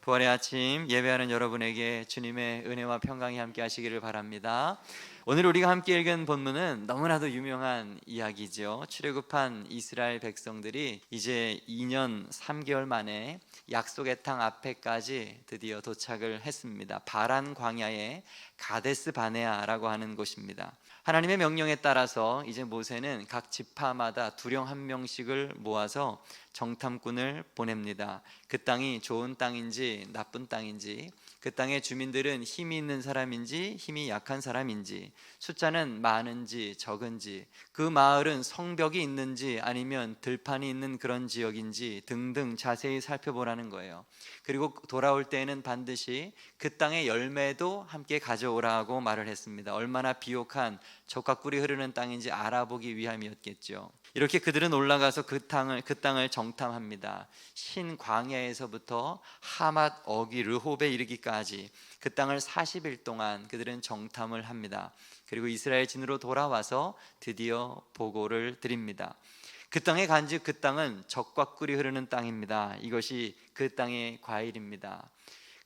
부활의 아침 예배하는 여러분에게 주님의 은혜와 평강이 함께 하시기를 바랍니다. 오늘 우리가 함께 읽은 본문은 너무나도 유명한 이야기죠. 출애굽한 이스라엘 백성들이 이제 2년 3개월 만에 약속의 땅 앞에까지 드디어 도착을 했습니다. 바란 광야의 가데스 바네아라고 하는 곳입니다. 하나님의 명령에 따라서 이제 모세는 각 지파마다 두령 한 명씩을 모아서 정탐꾼을 보냅니다. 그 땅이 좋은 땅인지 나쁜 땅인지 그 땅의 주민들은 힘이 있는 사람인지 힘이 약한 사람인지 숫자는 많은지 적은지 그 마을은 성벽이 있는지 아니면 들판이 있는 그런 지역인지 등등 자세히 살펴보라는 거예요. 그리고 돌아올 때에는 반드시 그 땅의 열매도 함께 가져오라고 말을 했습니다. 얼마나 비옥한 젖과 꿀이 흐르는 땅인지 알아보기 위함이었겠죠. 이렇게 그들은 올라가서 그 땅을 그 땅을 정탐합니다. 신 광야에서부터 하맛 어기 르홉에 이르기까지 그 땅을 40일 동안 그들은 정탐을 합니다. 그리고 이스라엘 진으로 돌아와서 드디어 보고를 드립니다. 그 땅에 간즉 그 땅은 적과 꿀이 흐르는 땅입니다. 이것이 그 땅의 과일입니다.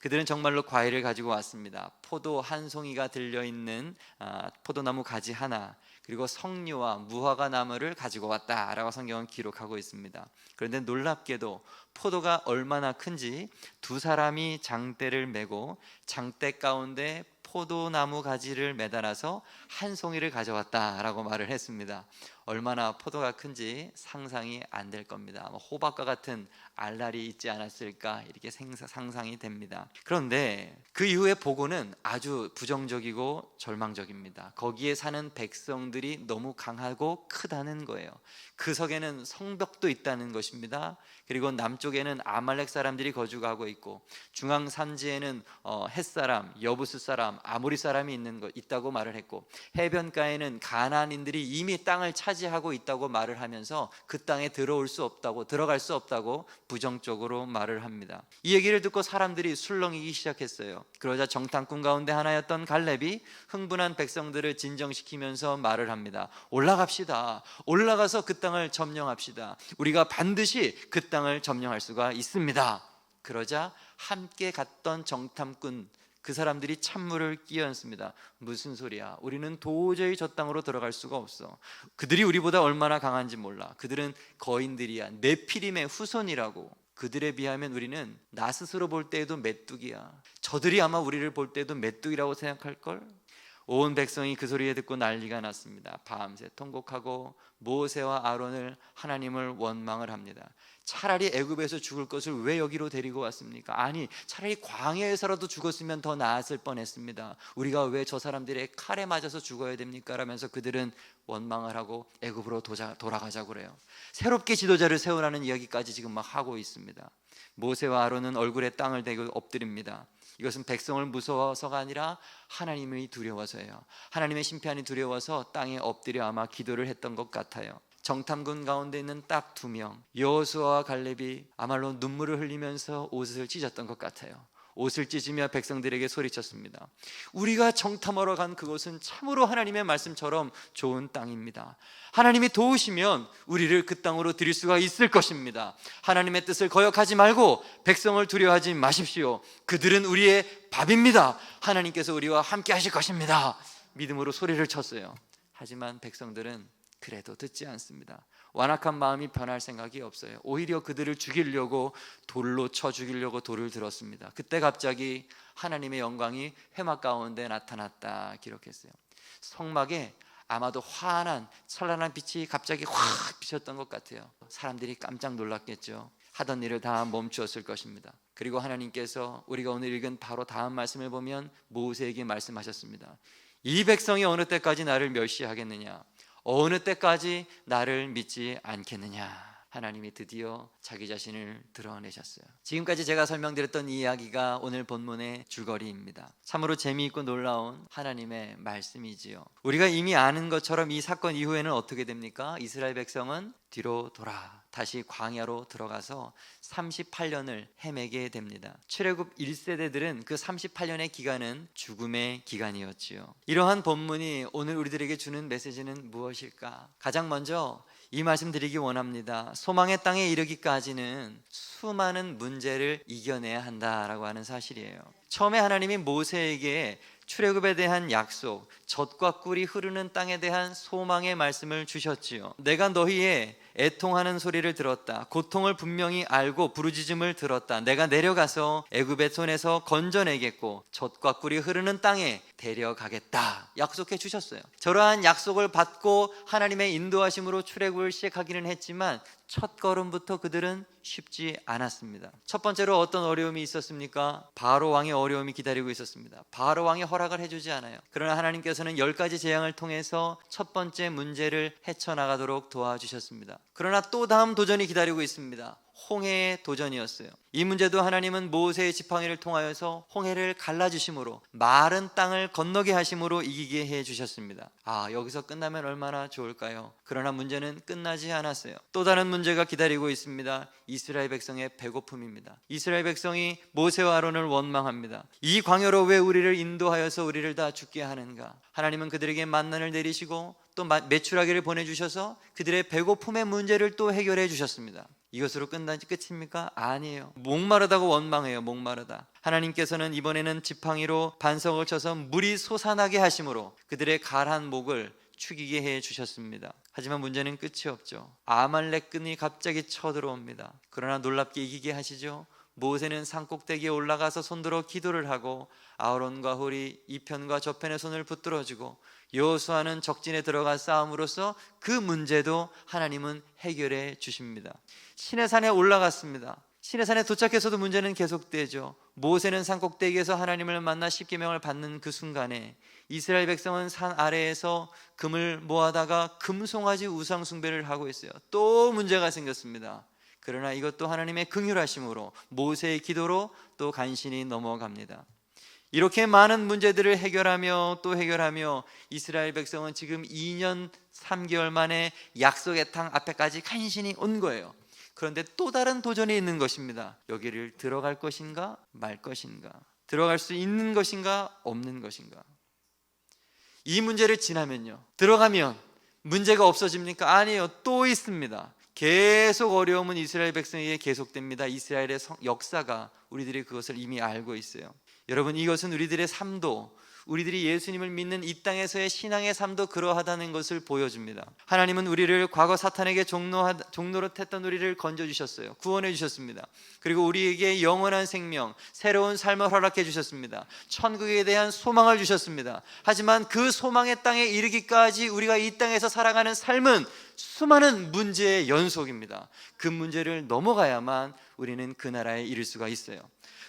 그들은 정말로 과일을 가지고 왔습니다. 포도 한 송이가 들려 있는 아, 포도나무 가지 하나, 그리고 석류와 무화과 나무를 가지고 왔다라고 성경은 기록하고 있습니다. 그런데 놀랍게도 포도가 얼마나 큰지 두 사람이 장대를 메고 장대 가운데 포도나무 가지를 매달아서 한 송이를 가져왔다라고 말을 했습니다. 얼마나 포도가 큰지 상상이 안 될 겁니다. 호박과 같은 알날이 있지 않았을까 이렇게 상상이 됩니다. 그런데 그 이후의 보고는 아주 부정적이고 절망적입니다. 거기에 사는 백성들이 너무 강하고 크다는 거예요. 그 석에는 성벽도 있다는 것입니다. 그리고 남쪽에는 아말렉 사람들이 거주하고 있고 중앙 산지에는 어, 햇사람, 여부스 사람, 아모리 사람이 있는 것 있다고 말을 했고 해변가에는 가나안인들이 이미 땅을 차 지하고 있다고 말을 하면서 그 땅에 들어올 수 없다고 들어갈 수 없다고 부정적으로 말을 합니다. 이 얘기를 듣고 사람들이 술렁이기 시작했어요. 그러자 정탐꾼 가운데 하나였던 갈렙이 흥분한 백성들을 진정시키면서 말을 합니다. 올라갑시다. 올라가서 그 땅을 점령합시다. 우리가 반드시 그 땅을 점령할 수가 있습니다. 그러자 함께 갔던 정탐꾼 그 사람들이 찬물을 끼얹습니다. 무슨 소리야? 우리는 도저히 저 땅으로 들어갈 수가 없어. 그들이 우리보다 얼마나 강한지 몰라. 그들은 거인들이야. 네피림의 후손이라고. 그들에 비하면 우리는 나 스스로 볼 때에도 메뚜기야. 저들이 아마 우리를 볼 때도 메뚜기라고 생각할 걸. 온 백성이 그 소리에 듣고 난리가 났습니다. 밤새 통곡하고 모세와 아론을 하나님을 원망을 합니다. 차라리 애굽에서 죽을 것을 왜 여기로 데리고 왔습니까? 아니, 차라리 광야에서라도 죽었으면 더 나았을 뻔했습니다. 우리가 왜 저 사람들의 칼에 맞아서 죽어야 됩니까? 라면서 그들은 원망을 하고 애굽으로 도자, 돌아가자고 그래요. 새롭게 지도자를 세우라는 이야기까지 지금 막 하고 있습니다. 모세와 아론은 얼굴에 땅을 대고 엎드립니다. 이것은 백성을 무서워서가 아니라 하나님이 두려워서예요. 하나님의 심판이 두려워서 땅에 엎드려 아마 기도를 했던 것 같아요. 정탐군 가운데 있는 딱 두 명, 여호수아와 갈렙이 아말로 눈물을 흘리면서 옷을 찢었던 것 같아요. 옷을 찢으며 백성들에게 소리쳤습니다. 우리가 정탐하러 간 그곳은 참으로 하나님의 말씀처럼 좋은 땅입니다. 하나님이 도우시면 우리를 그 땅으로 드릴 수가 있을 것입니다. 하나님의 뜻을 거역하지 말고 백성을 두려워하지 마십시오. 그들은 우리의 밥입니다. 하나님께서 우리와 함께 하실 것입니다. 믿음으로 소리를 쳤어요. 하지만 백성들은 그래도 듣지 않습니다. 완악한 마음이 변할 생각이 없어요. 오히려 그들을 죽이려고 돌로 쳐 죽이려고 돌을 들었습니다. 그때 갑자기 하나님의 영광이 회막 가운데 나타났다 기록했어요. 성막에 아마도 환한 찬란한 빛이 갑자기 확 비쳤던 것 같아요. 사람들이 깜짝 놀랐겠죠. 하던 일을 다 멈추었을 것입니다. 그리고 하나님께서 우리가 오늘 읽은 바로 다음 말씀을 보면 모세에게 말씀하셨습니다. 이 백성이 어느 때까지 나를 멸시하겠느냐? 어느 때까지 나를 믿지 않겠느냐? 하나님이 드디어 자기 자신을 드러내셨어요. 지금까지 제가 설명드렸던 이 이야기가 오늘 본문의 줄거리입니다. 참으로 재미있고 놀라운 하나님의 말씀이지요. 우리가 이미 아는 것처럼 이 사건 이후에는 어떻게 됩니까? 이스라엘 백성은 뒤로 돌아 다시 광야로 들어가서 38년을 헤매게 됩니다. 출애굽 1세대들은 그 38년의 기간은 죽음의 기간이었지요. 이러한 본문이 오늘 우리들에게 주는 메시지는 무엇일까? 가장 먼저 이 말씀 드리기 원합니다. 소망의 땅에 이르기까지는 수많은 문제를 이겨내야 한다라고 하는 사실이에요. 처음에 하나님이 모세에게 출애굽에 대한 약속, 젖과 꿀이 흐르는 땅에 대한 소망의 말씀을 주셨지요. 내가 너희의 애통하는 소리를 들었다. 고통을 분명히 알고 부르짖음을 들었다. 내가 내려가서 애굽의 손에서 건져내겠고 젖과 꿀이 흐르는 땅에 데려가겠다. 약속해 주셨어요. 저러한 약속을 받고 하나님의 인도하심으로 출애굽을 시작하기는 했지만 첫 걸음부터 그들은 쉽지 않았습니다. 첫 번째로 어떤 어려움이 있었습니까? 바로 왕의 어려움이 기다리고 있었습니다. 바로 왕의 허락을 해주지 않아요. 그러나 하나님께서는 열 가지 재앙을 통해서 첫 번째 문제를 헤쳐나가도록 도와주셨습니다. 그러나 또 다음 도전이 기다리고 있습니다. 홍해의 도전이었어요. 이 문제도 하나님은 모세의 지팡이를 통하여서 홍해를 갈라주심으로 마른 땅을 건너게 하심으로 이기게 해 주셨습니다. 아 여기서 끝나면 얼마나 좋을까요? 그러나 문제는 끝나지 않았어요. 또 다른 문제가 기다리고 있습니다. 이스라엘 백성의 배고픔입니다. 이스라엘 백성이 모세와 아론을 원망합니다. 이 광야로 왜 우리를 인도하여서 우리를 다 죽게 하는가? 하나님은 그들에게 만난을 내리시고 또 매출하기를 보내주셔서 그들의 배고픔의 문제를 또 해결해 주셨습니다. 이것으로 끝나지 끝입니까? 아니에요. 목마르다고 원망해요. 목마르다. 하나님께서는 이번에는 지팡이로 반석을 쳐서 물이 솟아나게 하심으로 그들의 가란 목을 축이게 해 주셨습니다. 하지만 문제는 끝이 없죠. 아말렉군이 갑자기 쳐들어옵니다. 그러나 놀랍게 이기게 하시죠. 모세는 산꼭대기에 올라가서 손들어 기도를 하고 아우론과 홀이 이편과 저편의 손을 붙들어주고 여호수아는 적진에 들어가 싸움으로써 그 문제도 하나님은 해결해 주십니다. 시내산에 올라갔습니다. 시내산에 도착해서도 문제는 계속되죠. 모세는 산꼭대기에서 하나님을 만나 십계명을 받는 그 순간에 이스라엘 백성은 산 아래에서 금을 모아다가 금송아지 우상 숭배를 하고 있어요. 또 문제가 생겼습니다. 그러나 이것도 하나님의 긍휼하심으로 모세의 기도로 또 간신히 넘어갑니다. 이렇게 많은 문제들을 해결하며 또 해결하며 이스라엘 백성은 지금 2년 3개월 만에 약속의 땅 앞에까지 간신히 온 거예요. 그런데 또 다른 도전이 있는 것입니다. 여기를 들어갈 것인가 말 것인가? 들어갈 수 있는 것인가 없는 것인가? 이 문제를 지나면요. 들어가면 문제가 없어집니까? 아니에요. 또 있습니다. 계속 어려움은 이스라엘 백성에게 계속됩니다. 이스라엘의 역사가 우리들이 그것을 이미 알고 있어요. 여러분 이것은 우리들의 삶도 우리들이 예수님을 믿는 이 땅에서의 신앙의 삶도 그러하다는 것을 보여줍니다. 하나님은 우리를 과거 사탄에게 종로 종노릇했던 우리를 건져 주셨어요. 구원해 주셨습니다. 그리고 우리에게 영원한 생명, 새로운 삶을 허락해 주셨습니다. 천국에 대한 소망을 주셨습니다. 하지만 그 소망의 땅에 이르기까지 우리가 이 땅에서 살아가는 삶은 수많은 문제의 연속입니다. 그 문제를 넘어가야만 우리는 그 나라에 이를 수가 있어요.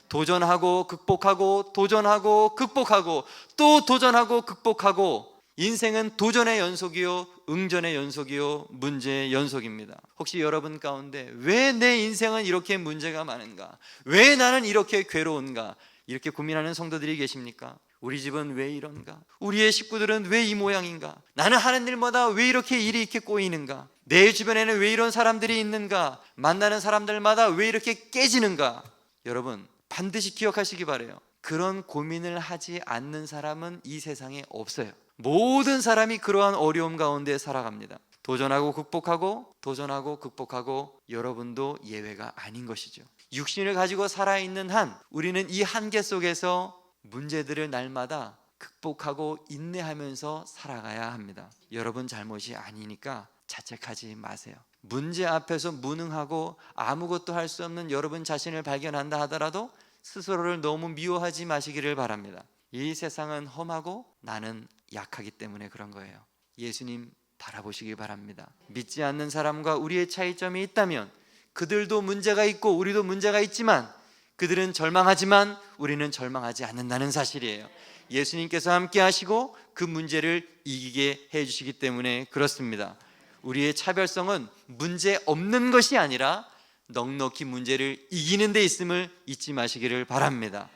도전하고 극복하고 도전하고 극복하고 또 도전하고 극복하고 인생은 도전의 연속이요 응전의 연속이요 문제의 연속입니다. 혹시 여러분 가운데 왜 내 인생은 이렇게 문제가 많은가? 왜 나는 이렇게 괴로운가? 이렇게 고민하는 성도들이 계십니까? 우리 집은 왜 이런가? 우리의 식구들은 왜 이 모양인가? 나는 하는 일마다 왜 이렇게 일이 이렇게 꼬이는가? 내 주변에는 왜 이런 사람들이 있는가? 만나는 사람들마다 왜 이렇게 깨지는가? 여러분, 반드시 기억하시기 바래요. 그런 고민을 하지 않는 사람은 이 세상에 없어요. 모든 사람이 그러한 어려움 가운데 살아갑니다. 도전하고 극복하고 도전하고 극복하고 여러분도 예외가 아닌 것이죠. 육신을 가지고 살아 있는 한 우리는 이 한계 속에서 문제들을 날마다 극복하고 인내하면서 살아가야 합니다. 여러분 잘못이 아니니까 자책하지 마세요. 문제 앞에서 무능하고 아무것도 할 수 없는 여러분 자신을 발견한다 하더라도 스스로를 너무 미워하지 마시기를 바랍니다. 이 세상은 험하고 나는 약하기 때문에 그런 거예요. 예수님 바라보시기 바랍니다. 믿지 않는 사람과 우리의 차이점이 있다면 그들도 문제가 있고 우리도 문제가 있지만 그들은 절망하지만 우리는 절망하지 않는다는 사실이에요. 예수님께서 함께 하시고 그 문제를 이기게 해 주시기 때문에 그렇습니다. 우리의 차별성은 문제 없는 것이 아니라 넉넉히 문제를 이기는 데 있음을 잊지 마시기를 바랍니다.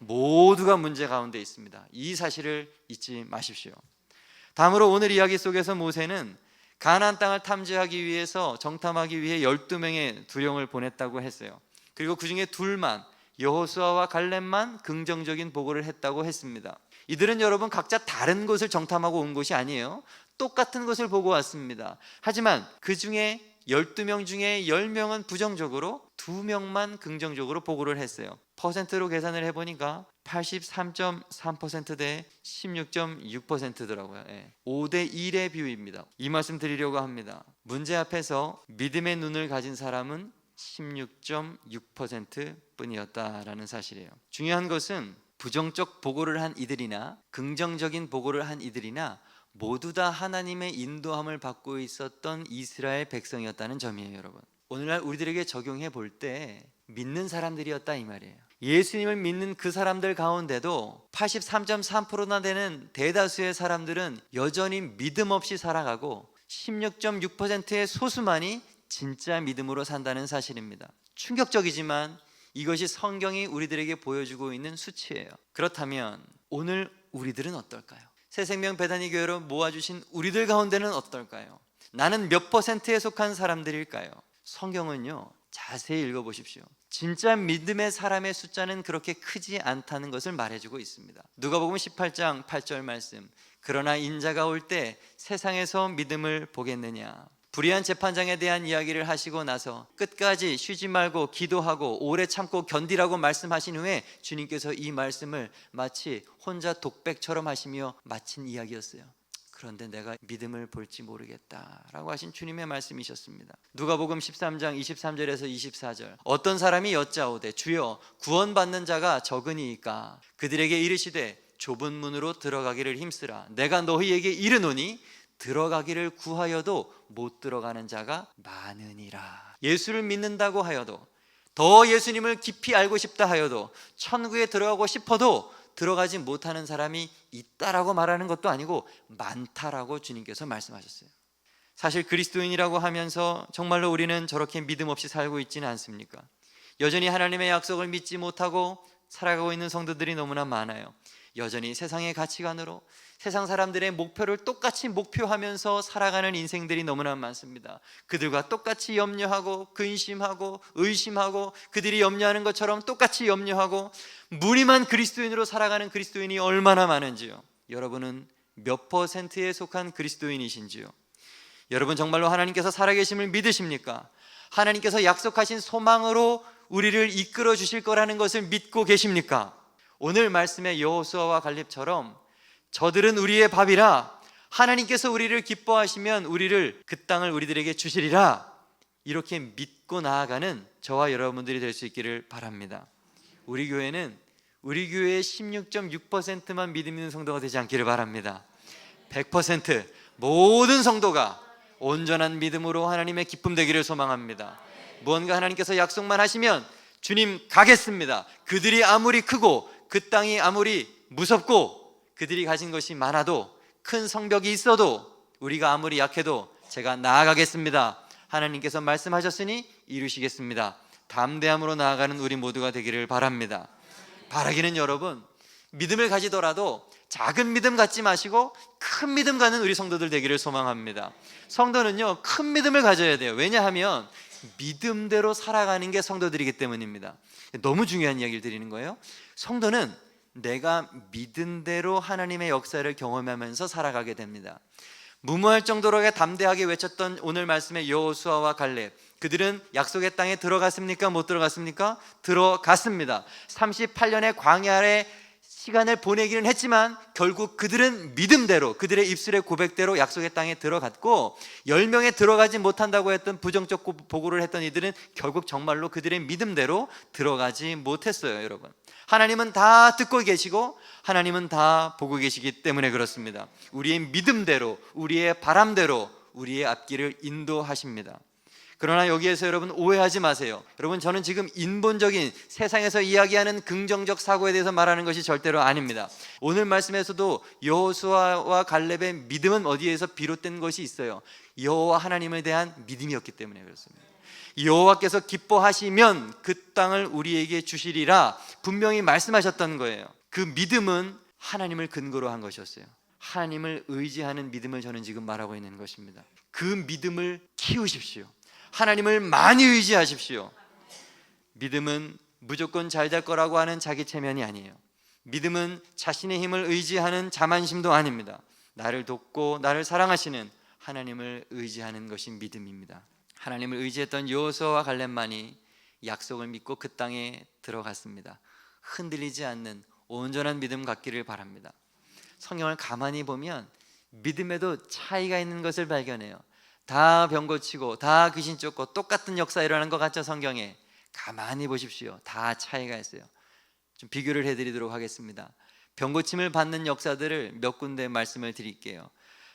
모두가 문제 가운데 있습니다. 이 사실을 잊지 마십시오. 다음으로 오늘 이야기 속에서 모세는 가나안 땅을 탐지하기 위해서 정탐하기 위해 12명의 두령을 보냈다고 했어요. 그리고 그 중에 둘만 여호수아와 갈렙만 긍정적인 보고를 했다고 했습니다. 이들은 여러분 각자 다른 곳을 정탐하고 온 것이 아니에요. 똑같은 것을 보고 왔습니다. 하지만 그 중에 12명 중에 10명은 부정적으로 2명만 긍정적으로 보고를 했어요. 퍼센트로 계산을 해보니까 83.3%대 16.6%더라고요. 예. 5대 1의 비율입니다. 이 말씀 드리려고 합니다. 문제 앞에서 믿음의 눈을 가진 사람은 16.6% 뿐이었다라는 사실이에요. 중요한 것은 부정적 보고를 한 이들이나 긍정적인 보고를 한 이들이나 모두 다 하나님의 인도함을 받고 있었던 이스라엘 백성이었다는 점이에요, 여러분. 오늘날 우리들에게 적용해 볼 때 믿는 사람들이었다 이 말이에요. 예수님을 믿는 그 사람들 가운데도 83.3%나 되는 대다수의 사람들은 여전히 믿음 없이 살아가고 16.6%의 소수만이 진짜 믿음으로 산다는 사실입니다. 충격적이지만 이것이 성경이 우리들에게 보여주고 있는 수치예요. 그렇다면 오늘 우리들은 어떨까요? 새 생명 배단위 교회로 모아주신 우리들 가운데는 어떨까요? 나는 몇 퍼센트에 속한 사람들일까요? 성경은요 자세히 읽어보십시오. 진짜 믿음의 사람의 숫자는 그렇게 크지 않다는 것을 말해주고 있습니다. 누가복음 18장 8절 말씀. 그러나 인자가 올 때 세상에서 믿음을 보겠느냐? 불의한 재판장에 대한 이야기를 하시고 나서 끝까지 쉬지 말고 기도하고 오래 참고 견디라고 말씀하신 후에 주님께서 이 말씀을 마치 혼자 독백처럼 하시며 마친 이야기였어요. 그런데 내가 믿음을 볼지 모르겠다라고 하신 주님의 말씀이셨습니다. 누가복음 13장 23절에서 24절. 어떤 사람이 여짜오되 주여 구원받는 자가 적으니이까 그들에게 이르시되 좁은 문으로 들어가기를 힘쓰라. 내가 너희에게 이르노니 들어가기를 구하여도 못 들어가는 자가 많으니라. 예수를 믿는다고 하여도 더 예수님을 깊이 알고 싶다 하여도 천국에 들어가고 싶어도 들어가지 못하는 사람이 있다라고 말하는 것도 아니고 많다라고 주님께서 말씀하셨어요. 사실 그리스도인이라고 하면서 정말로 우리는 저렇게 믿음 없이 살고 있지는 않습니까? 여전히 하나님의 약속을 믿지 못하고 살아가고 있는 성도들이 너무나 많아요. 여전히 세상의 가치관으로 세상 사람들의 목표를 똑같이 목표하면서 살아가는 인생들이 너무나 많습니다. 그들과 똑같이 염려하고 근심하고 의심하고 그들이 염려하는 것처럼 똑같이 염려하고 무늬만 그리스도인으로 살아가는 그리스도인이 얼마나 많은지요. 여러분은 몇 퍼센트에 속한 그리스도인이신지요? 여러분 정말로 하나님께서 살아계심을 믿으십니까? 하나님께서 약속하신 소망으로 우리를 이끌어 주실 거라는 것을 믿고 계십니까? 오늘 말씀의 여호수아와 갈렙처럼 저들은 우리의 밥이라 하나님께서 우리를 기뻐하시면 우리를 그 땅을 우리들에게 주시리라 이렇게 믿고 나아가는 저와 여러분들이 될 수 있기를 바랍니다. 우리 교회는 우리 교회의 16.6%만 믿음 있는 성도가 되지 않기를 바랍니다. 100% 모든 성도가 온전한 믿음으로 하나님의 기쁨 되기를 소망합니다. 무언가 하나님께서 약속만 하시면 주님 가겠습니다. 그들이 아무리 크고 그 땅이 아무리 무섭고 그들이 가진 것이 많아도 큰 성벽이 있어도 우리가 아무리 약해도 제가 나아가겠습니다. 하나님께서 말씀하셨으니 이루시겠습니다. 담대함으로 나아가는 우리 모두가 되기를 바랍니다. 바라기는 여러분 믿음을 가지더라도 작은 믿음 갖지 마시고 큰 믿음 갖는 우리 성도들 되기를 소망합니다. 성도는요 큰 믿음을 가져야 돼요. 왜냐하면 믿음대로 살아가는 게 성도들이기 때문입니다. 너무 중요한 이야기를 드리는 거예요. 성도는 내가 믿은 대로 하나님의 역사를 경험하면서 살아가게 됩니다. 무모할 정도로 담대하게 외쳤던 오늘 말씀의 여호수아와 갈렙 그들은 약속의 땅에 들어갔습니까? 못 들어갔습니까? 들어갔습니다. 38년의 광야의 시간을 보내기는 했지만 결국 그들은 믿음대로 그들의 입술의 고백대로 약속의 땅에 들어갔고 10명에 들어가지 못한다고 했던 부정적 보고를 했던 이들은 결국 정말로 그들의 믿음대로 들어가지 못했어요, 여러분. 하나님은 다 듣고 계시고 하나님은 다 보고 계시기 때문에 그렇습니다. 우리의 믿음대로 우리의 바람대로 우리의 앞길을 인도하십니다. 그러나 여기에서 여러분 오해하지 마세요. 여러분 저는 지금 인본적인 세상에서 이야기하는 긍정적 사고에 대해서 말하는 것이 절대로 아닙니다. 오늘 말씀에서도 여호수아와 갈렙의 믿음은 어디에서 비롯된 것이 있어요. 여호와 하나님에 대한 믿음이었기 때문에 그렇습니다. 여호와께서 기뻐하시면 그 땅을 우리에게 주시리라 분명히 말씀하셨던 거예요. 그 믿음은 하나님을 근거로 한 것이었어요. 하나님을 의지하는 믿음을 저는 지금 말하고 있는 것입니다. 그 믿음을 키우십시오. 하나님을 많이 의지하십시오. 믿음은 무조건 잘 될 거라고 하는 자기 체면이 아니에요. 믿음은 자신의 힘을 의지하는 자만심도 아닙니다. 나를 돕고 나를 사랑하시는 하나님을 의지하는 것이 믿음입니다. 하나님을 의지했던 여호수아와 갈렙만이 약속을 믿고 그 땅에 들어갔습니다. 흔들리지 않는 온전한 믿음 갖기를 바랍니다. 성경을 가만히 보면 믿음에도 차이가 있는 것을 발견해요. 다 병 고치고 다 귀신 쫓고 똑같은 역사 일어나는 것 같죠 성경에 가만히 보십시오. 다 차이가 있어요. 좀 비교를 해드리도록 하겠습니다. 병 고침을 받는 역사들을 몇 군데 말씀을 드릴게요.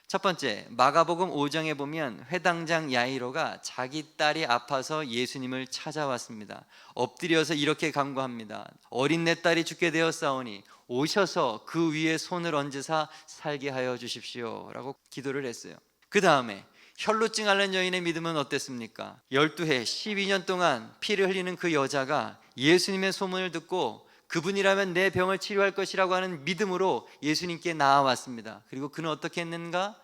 첫 번째 마가복음 5장에 보면 회당장 야이로가 자기 딸이 아파서 예수님을 찾아왔습니다. 엎드려서 이렇게 간구합니다. 어린 내 딸이 죽게 되었사오니 오셔서 그 위에 손을 얹으사 살게 하여 주십시오라고 기도를 했어요. 그 다음에 혈루증 앓는 여인의 믿음은 어땠습니까? 12해 12년 동안 피를 흘리는 그 여자가 예수님의 소문을 듣고 그분이라면 내 병을 치료할 것이라고 하는 믿음으로 예수님께 나아왔습니다. 그리고 그는 어떻게 했는가?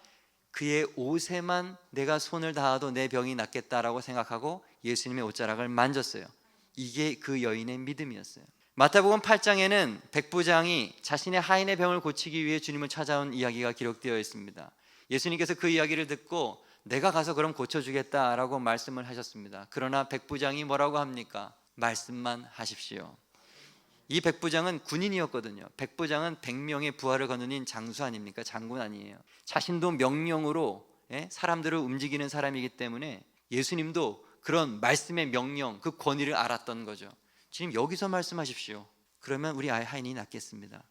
그의 옷에만 내가 손을 닿아도 내 병이 낫겠다라고 생각하고 예수님의 옷자락을 만졌어요. 이게 그 여인의 믿음이었어요. 마태복음 8장에는 백부장이 자신의 하인의 병을 고치기 위해 주님을 찾아온 이야기가 기록되어 있습니다. 예수님께서 그 이야기를 듣고 내가 가서 그럼 고쳐주겠다라고 말씀을 하셨습니다. 그러나 백부장이 뭐라고 합니까? 말씀만 하십시오. 이 백부장은 군인이었거든요. 백부장은 백명의 부하를 거느린 장수 아닙니까? 장군 아니에요. 자신도 명령으로 예? 사람들을 움직이는 사람이기 때문에 예수님도 그런 말씀의 명령, 그 권위를 알았던 거죠. 주님 여기서 말씀하십시오. 그러면 우리 아이 하인이 낫겠습니다.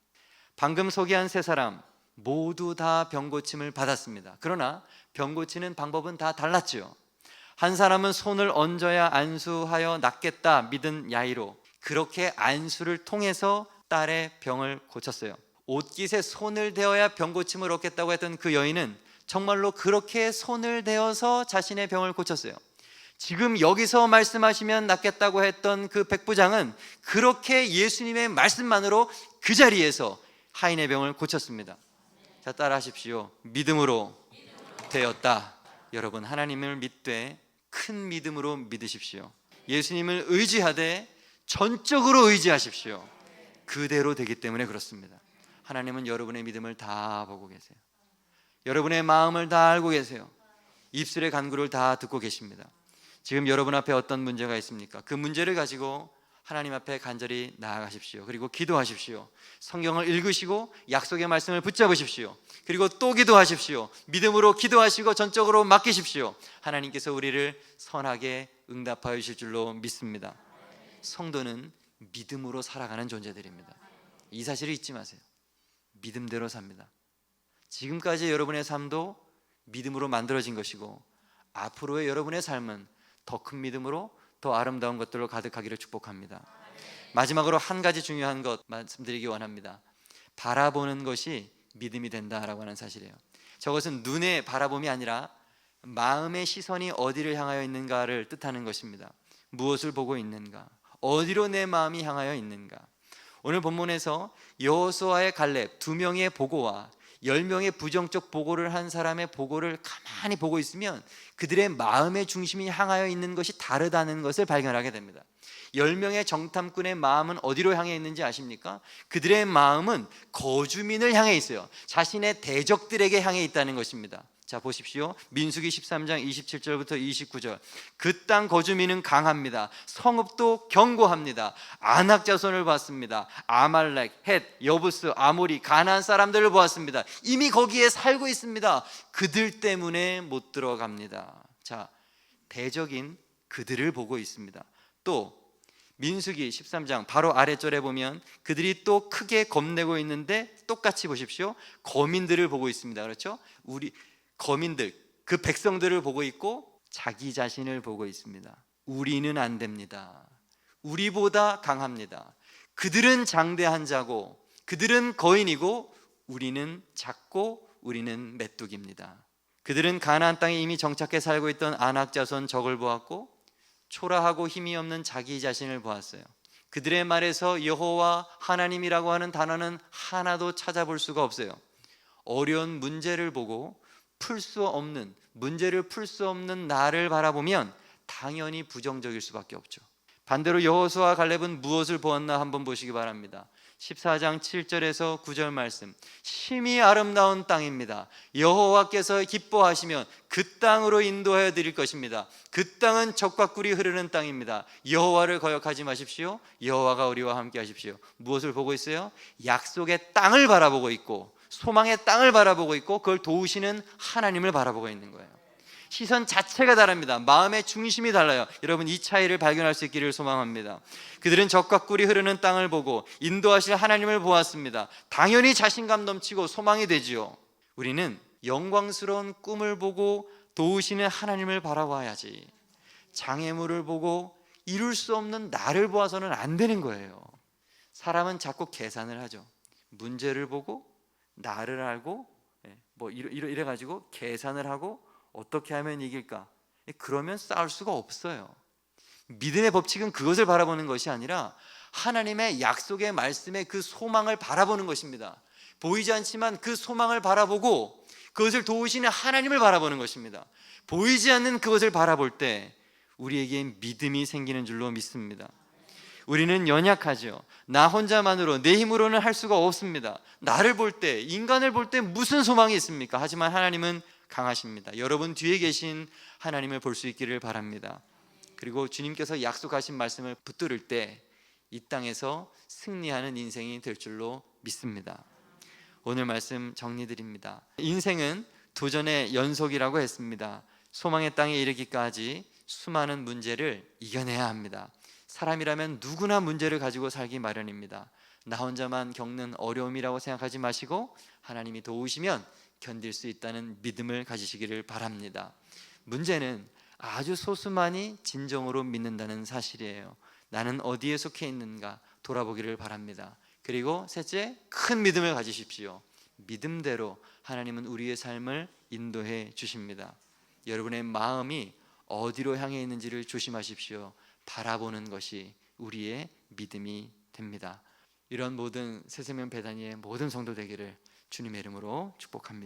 방금 소개한 세 사람 모두 다 병고침을 받았습니다. 그러나 병고치는 방법은 다 달랐죠. 한 사람은 손을 얹어야 안수하여 낫겠다 믿은 야이로 그렇게 안수를 통해서 딸의 병을 고쳤어요. 옷깃에 손을 대어야 병고침을 얻겠다고 했던 그 여인은 정말로 그렇게 손을 대어서 자신의 병을 고쳤어요. 지금 여기서 말씀하시면 낫겠다고 했던 그 백부장은 그렇게 예수님의 말씀만으로 그 자리에서 하인의 병을 고쳤습니다. 자, 따라하십시오. 믿음으로 되었다. 여러분, 하나님을 믿되 큰 믿음으로 믿으십시오. 예수님을 의지하되 전적으로 의지하십시오. 그대로 되기 때문에 그렇습니다. 하나님은 여러분의 믿음을 다 보고 계세요. 여러분의 마음을 다 알고 계세요. 입술의 간구를 다 듣고 계십니다. 지금 여러분 앞에 어떤 문제가 있습니까? 그 문제를 가지고 하나님 앞에 간절히 나아가십시오. 그리고 기도하십시오. 성경을 읽으시고 약속의 말씀을 붙잡으십시오. 그리고 또 기도하십시오. 믿음으로 기도하시고 전적으로 맡기십시오. 하나님께서 우리를 선하게 응답하여 주실 줄로 믿습니다. 성도는 믿음으로 살아가는 존재들입니다. 이 사실을 잊지 마세요. 믿음대로 삽니다. 지금까지 여러분의 삶도 믿음으로 만들어진 것이고 앞으로의 여러분의 삶은 더 큰 믿음으로 더 아름다운 것들로 가득하기를 축복합니다. 마지막으로 한 가지 중요한 것 말씀드리기 원합니다. 바라보는 것이 믿음이 된다라고 하는 사실이에요. 저것은 눈의 바라봄이 아니라 마음의 시선이 어디를 향하여 있는가를 뜻하는 것입니다. 무엇을 보고 있는가? 어디로 내 마음이 향하여 있는가? 오늘 본문에서 여호수아의 갈렙 두 명의 보고와 열 명의 부정적 보고를 한 사람의 보고를 가만히 보고 있으면 그들의 마음의 중심이 향하여 있는 것이 다르다는 것을 발견하게 됩니다. 열 명의 정탐꾼의 마음은 어디로 향해 있는지 아십니까? 그들의 마음은 거주민을 향해 있어요. 자신의 대적들에게 향해 있다는 것입니다. 자 보십시오. 민수기 13장 27절부터 29절. 그 땅 거주민은 강합니다. 성읍도 견고합니다. 아낙 자손을 보았습니다. 아말렉, 헷, 여부스, 아모리, 가나안 사람들을 보았습니다. 이미 거기에 살고 있습니다. 그들 때문에 못 들어갑니다. 자, 대적인 그들을 보고 있습니다. 또 민수기 13장 바로 아래절에 보면 그들이 또 크게 겁내고 있는데 똑같이 보십시오. 거민들을 보고 있습니다. 그렇죠? 우리 거민들 그 백성들을 보고 있고 자기 자신을 보고 있습니다. 우리는 안 됩니다. 우리보다 강합니다. 그들은 장대한 자고 그들은 거인이고 우리는 작고 우리는 메뚜기입니다. 그들은 가나안 땅에 이미 정착해 살고 있던 아낙 자손 적을 보았고 초라하고 힘이 없는 자기 자신을 보았어요. 그들의 말에서 여호와 하나님이라고 하는 단어는 하나도 찾아볼 수가 없어요. 어려운 문제를 보고 풀 수 없는 문제를 풀 수 없는 나를 바라보면 당연히 부정적일 수밖에 없죠. 반대로 여호수아 갈렙은 무엇을 보았나 한번 보시기 바랍니다. 14장 7절에서 9절 말씀. 심히 아름다운 땅입니다. 여호와께서 기뻐하시면 그 땅으로 인도하여 드릴 것입니다. 그 땅은 적과 꿀이 흐르는 땅입니다. 여호와를 거역하지 마십시오. 여호와가 우리와 함께 하십시오. 무엇을 보고 있어요? 약속의 땅을 바라보고 있고 소망의 땅을 바라보고 있고 그걸 도우시는 하나님을 바라보고 있는 거예요. 시선 자체가 다릅니다. 마음의 중심이 달라요. 여러분 이 차이를 발견할 수 있기를 소망합니다. 그들은 적과 꿀이 흐르는 땅을 보고 인도하실 하나님을 보았습니다. 당연히 자신감 넘치고 소망이 되지요. 우리는 영광스러운 꿈을 보고 도우시는 하나님을 바라봐야지. 장애물을 보고 이룰 수 없는 나를 보아서는 안 되는 거예요. 사람은 자꾸 계산을 하죠. 문제를 보고 나를 알고 예, 뭐 이래, 이래, 이래 가지고 계산을 하고 어떻게 하면 이길까? 그러면 싸울 수가 없어요. 믿음의 법칙은 그것을 바라보는 것이 아니라 하나님의 약속의 말씀의 그 소망을 바라보는 것입니다. 보이지 않지만 그 소망을 바라보고 그것을 도우시는 하나님을 바라보는 것입니다. 보이지 않는 그것을 바라볼 때 우리에게 믿음이 생기는 줄로 믿습니다. 우리는 연약하죠. 나 혼자만으로 내 힘으로는 할 수가 없습니다. 나를 볼 때, 인간을 볼 때 무슨 소망이 있습니까? 하지만 하나님은 강하십니다. 여러분 뒤에 계신 하나님을 볼 수 있기를 바랍니다. 그리고 주님께서 약속하신 말씀을 붙들을 때 이 땅에서 승리하는 인생이 될 줄로 믿습니다. 오늘 말씀 정리드립니다. 인생은 도전의 연속이라고 했습니다. 소망의 땅에 이르기까지 수많은 문제를 이겨내야 합니다. 사람이라면 누구나 문제를 가지고 살기 마련입니다. 나 혼자만 겪는 어려움이라고 생각하지 마시고 하나님이 도우시면 견딜 수 있다는 믿음을 가지시기를 바랍니다. 문제는 아주 소수만이 진정으로 믿는다는 사실이에요. 나는 어디에 속해 있는가 돌아보기를 바랍니다. 그리고 셋째, 큰 믿음을 가지십시오. 믿음대로 하나님은 우리의 삶을 인도해 주십니다. 여러분의 마음이 어디로 향해 있는지를 조심하십시오. 바라보는 것이 우리의 믿음이 됩니다. 이런 모든 새세명 배단위의 모든 성도 되기를 주님의 이름으로 축복합니다.